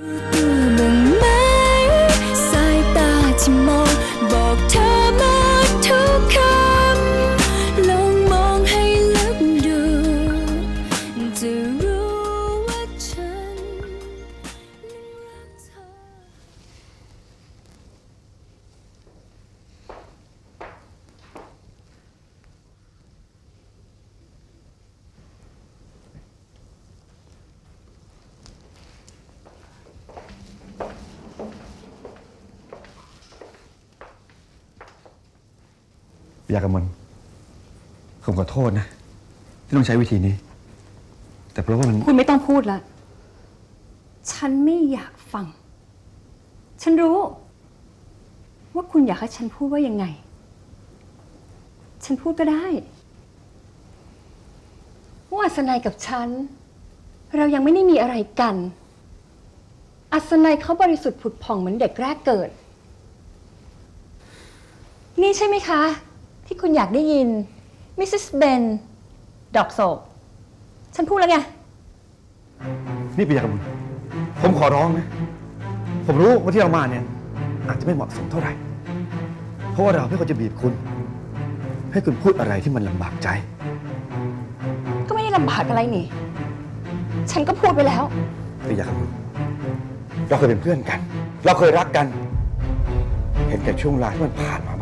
บ้ ยากกมันผมขอโทษนะ ที่ต้องใช้วิธีนี้ แต่เพราะว่ามัน คุณไม่ต้องพูดละ ฉันไม่อยากฟัง ฉันรู้ ว่าคุณอยากให้ฉันพูดว่ายังไง ฉันพูดก็ได้ว่าอัศนัยกับฉัน เรายังไม่ได้มีอะไรกัน อัศนัยเขาบริสุทธิ์ผุดผ่องเหมือนเด็กแรกเกิด นี่ใช่ไหมคะ ที่คุณอยากได้ยิน มิสซิสเบน ดอกโศก ฉันพูดแล้วไง นี่เป็นอยากกับมันผมขอร้องนะ ผมรู้ว่าที่เรามาเนี่ย อาจจะไม่เหมาะสมเท่าไหร่ เพราะว่าเราไม่ควรจะบีบคุณ ให้คุณพูดอะไรที่มันลำบากใจ ก็ไม่ได้ลำบากอะไรนี่ ฉันก็พูดไปแล้วแต่อยากกับมันเราเคยเป็นเพื่อนกัน เราเคยรักกัน เห็นแต่ช่วงเวลาที่มันผ่านมา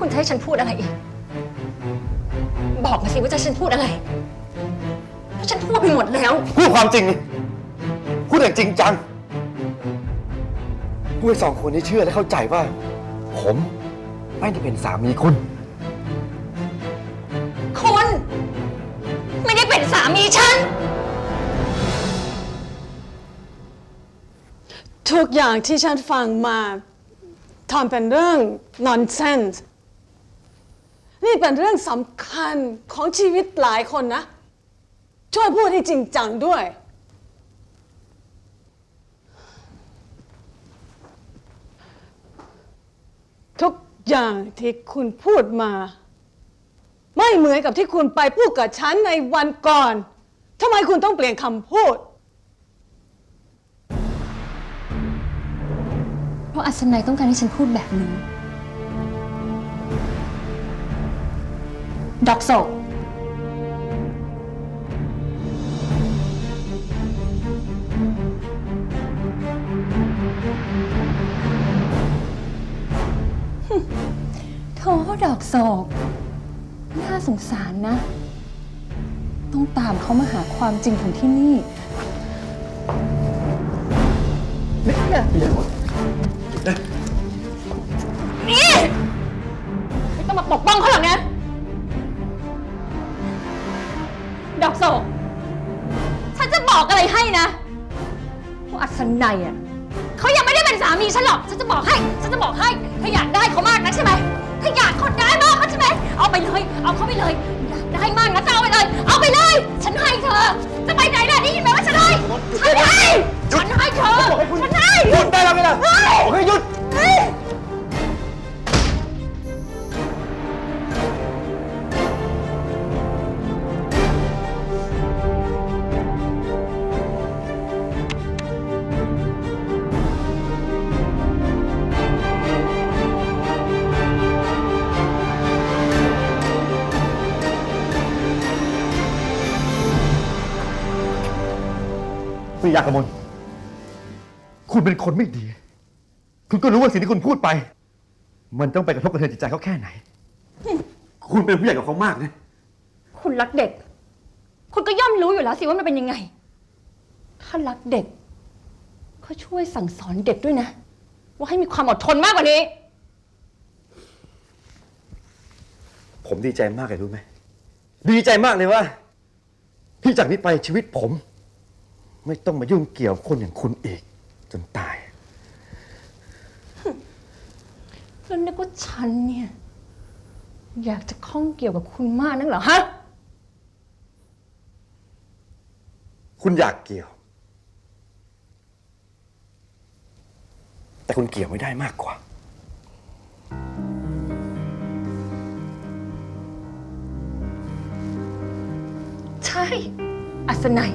คุณจะให้ฉันพูดอะไรอีก บอกมาสิว่าจะให้ฉันพูดอะไรเพราะฉันพูดไปหมดแล้ว พูดความจริงนี่พูดอย่างจริงจังพูดให้สองคนนี้เชื่อและเข้าใจว่า ผมไม่ได้เป็นสามีคุณ คุณ ไม่ได้เป็นสามีฉัน ทุกอย่างที่ฉันฟังมาทำเป็นเรื่อง nonsense นี่เป็นเรื่องสำคัญของชีวิตหลายคนนะ ช่วยพูดให้จริงจังด้วย ทุกอย่างที่คุณพูดมา ไม่เหมือนกับที่คุณไปพูดกับฉันในวันก่อนทำไมคุณต้องเปลี่ยนคำพูด เพราะอัศนัยต้องการให้ฉันพูดแบบนี้ ดอกโศก โถดอกโศก น่าสงสารนะ ต้องตามเขามาหาความจริงถึงที่นี่ นี่ไม่ต้องมาปกป้องเขาหรอกนะ ดอกโศก ฉันจะบอกอะไรให้นะว่าอัศนัยอะเขายังไม่ได้เป็นสามีฉันหรอก ฉันจะบอกให้ ฉันจะบอกให้ถ้าอยากได้เขามากนะใช่ไหมถ้าอยากคนได้มากเขาใช่ไหมเอาไปเลย เอาเขาไปเลยอยากได้มากนะจะเอาไปเลย เอาไปเลย ฉันให้เธอ จะไปไหนล่ะได้ยินไหมว่าฉันให้ฉันให้ฉันให้เธอ ฉันให้ หยุดได้แล้วไงล่ะเฮ้ยโอเคหยุด เฮ้ย ยากกับมนคุณเป็นคนไม่ดี คุณก็รู้ว่าสิ่งที่คุณพูดไป มันต้องไปกระทบกระเทือนจิตใจเขาแค่ไหน คุณเป็นผู้ใหญ่กับเขามากนะคุณรักเด็ก คุณก็ย่อมรู้อยู่แล้วสิว่ามันเป็นยังไง ถ้ารักเด็ก ก็ช่วยสั่งสอนเด็กด้วยนะ ว่าให้มีความอดทนมากกว่านี้ ผมดีใจมากเลยรู้ไหม ดีใจมากเลยว่า ที่จากนี้ไปชีวิตผม ไม่ต้องมายุ่งเกี่ยวกับคนอย่างคุณอีก จนตาย แล้วนึกว่าฉันเนี่ย อยากจะข้องเกี่ยวกับคุณมากนักเหรอฮะ คุณอยากเกี่ยว แต่คุณเกี่ยวไม่ได้มากกว่า ใช่ อัศนัย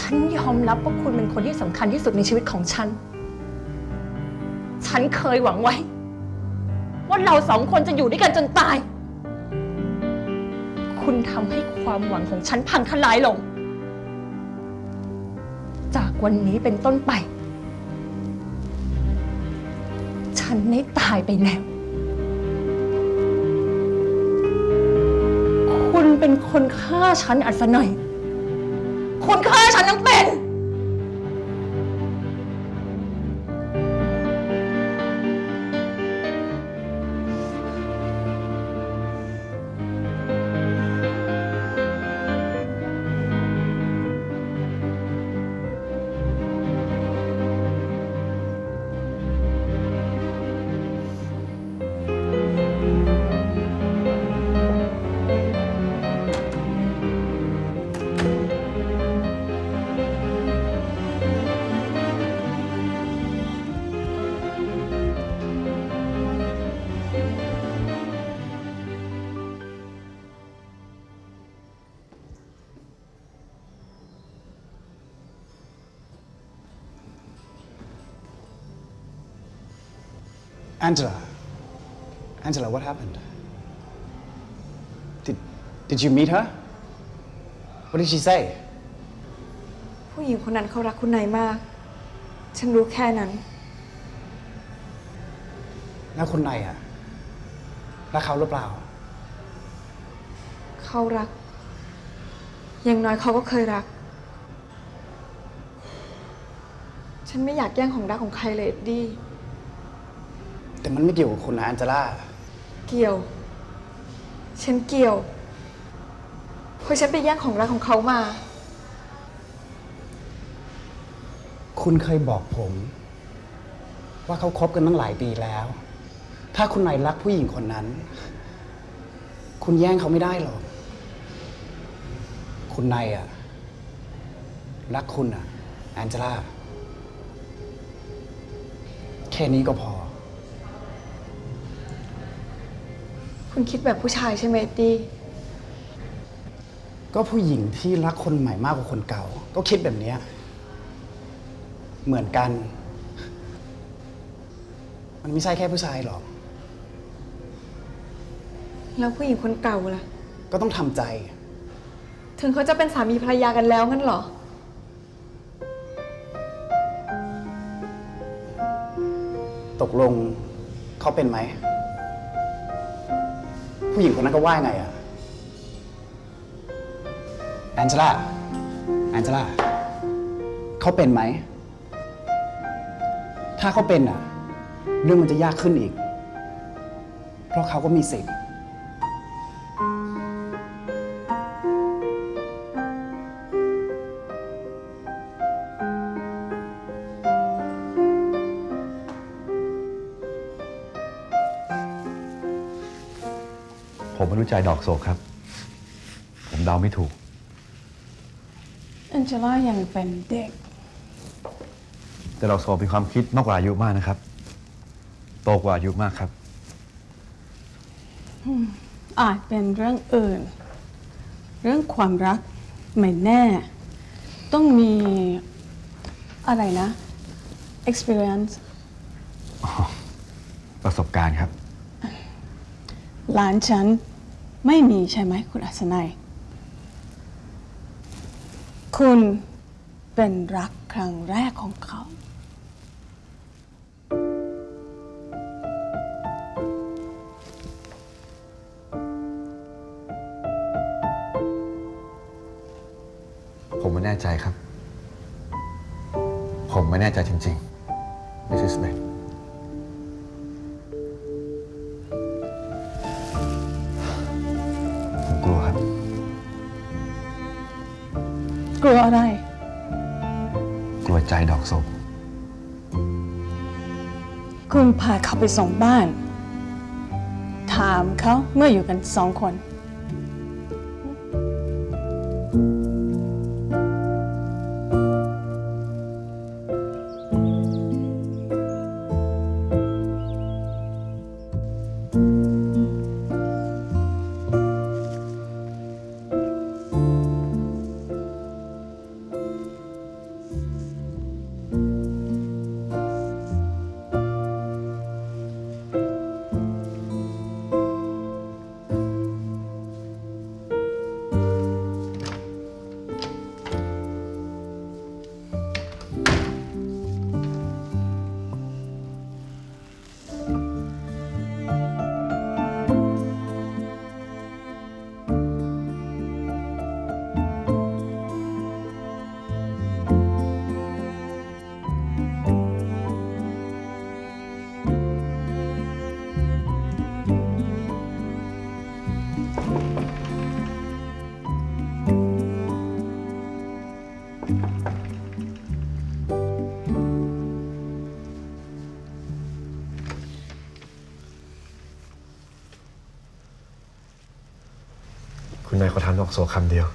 ฉันยอมรับว่าคุณเป็นคนที่สำคัญที่สุดในชีวิตของฉัน ฉันเคยหวังไว้ ว่าเราสองคนจะอยู่ด้วยกันจนตาย คุณทำให้ความหวังของฉันพังทลายลง จากวันนี้เป็นต้นไป ฉันได้ตายไปแล้ว คุณเป็นคนฆ่าฉันอัศนัยคุณฆ่าฉัน Angela. Angela, what happened? Did, did you meet her? What did she say? ผู้หญิงคนนั้นเขารักคุณนายมาก ฉันรู้แค่นั้น แล้วคุณนายอะรักเขาหรือเปล่า เขารัก อย่างน้อยเขาก็เคยรัก ฉันไม่อยากแย่งของรักของใครเลยเอ็ดดี้ แต่มันไม่เกี่ยวกับคุณนะแอนเจล่า เกี่ยว ฉันเกี่ยว เพราะฉันไปแย่งของรักของเขามา คุณเคยบอกผม ว่าเขาคบกันตั้งหลายปีแล้ว ถ้าคุณนายรักผู้หญิงคนนั้น คุณแย่งเขาไม่ได้หรอก คุณนายอะรักคุณอะแอนเจล่า แค่นี้ก็พอ คุณคิดแบบผู้ชายใช่ไหมเอ็ดดี้ก็ผู้หญิงที่รักคนใหม่มากกว่าคนเก่า ก็คิดแบบเนี้ยเหมือนกัน มันไม่ใช่แค่ผู้ชายหรอก แล้วผู้หญิงคนเก่าล่ะ ก็ต้องทำใจ ถึงเขาจะเป็นสามีภรรยากันแล้วงั้นเหรอ ตกลงเขาเป็นไหม ผู้หญิงคนนั้นก็ว่าไงอะแอนเจล่าแอนเจล่าเขาเป็นไหม ถ้าเขาเป็นอะเรื่องมันจะยากขึ้นอีก เพราะเขาก็มีสิทธิ์ ไม่รู้ใจดอกโศกครับ ผมเดาไม่ถูก แองเจล่ายังเป็นเด็ก แต่ดอกโศกมีความคิดมากกว่าอายุมากนะครับ โตกว่าอายุมากครับ อาจเป็นเรื่องอื่น เรื่องความรักไม่แน่ ต้องมีอะไรนะ experience ประสบการณ์ครับ หลานฉัน ไม่มีใช่ไหมคุณอัศนัย คุณเป็นรักครั้งแรกของเขา ผมไม่แน่ใจครับ ผมไม่แน่ใจจริงๆมิส คุณพาเขาไปส่งบ้าน ถามเขาเมื่ออยู่กันสองคน นายขอถามดอกโศกคำเดียว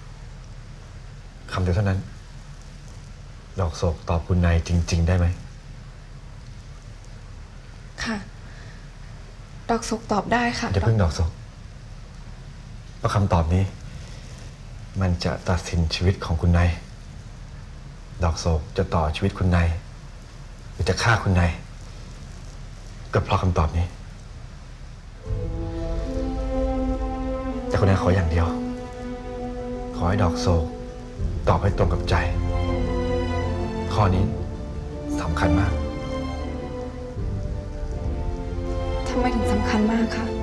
คำเดียวเท่านั้น ดอกโศกตอบคุณนายจริง ๆ ได้ไหม ค่ะ ดอกศกตอบได้ค่ะอย่าเพิ่งดอกโศกเพราะคำตอบนี้ มันจะตัดสินชีวิตของคุณนาย ดอกโศกจะต่อชีวิตคุณนาย หรือจะฆ่าคุณนายก็เพราะคำตอบนี้ แต่คุณนายขออย่างเดียว ขอให้ดอกโศกตอบให้ตรงกับใจ ข้อนี้สำคัญมาก ทำไมถึงสำคัญมากคะ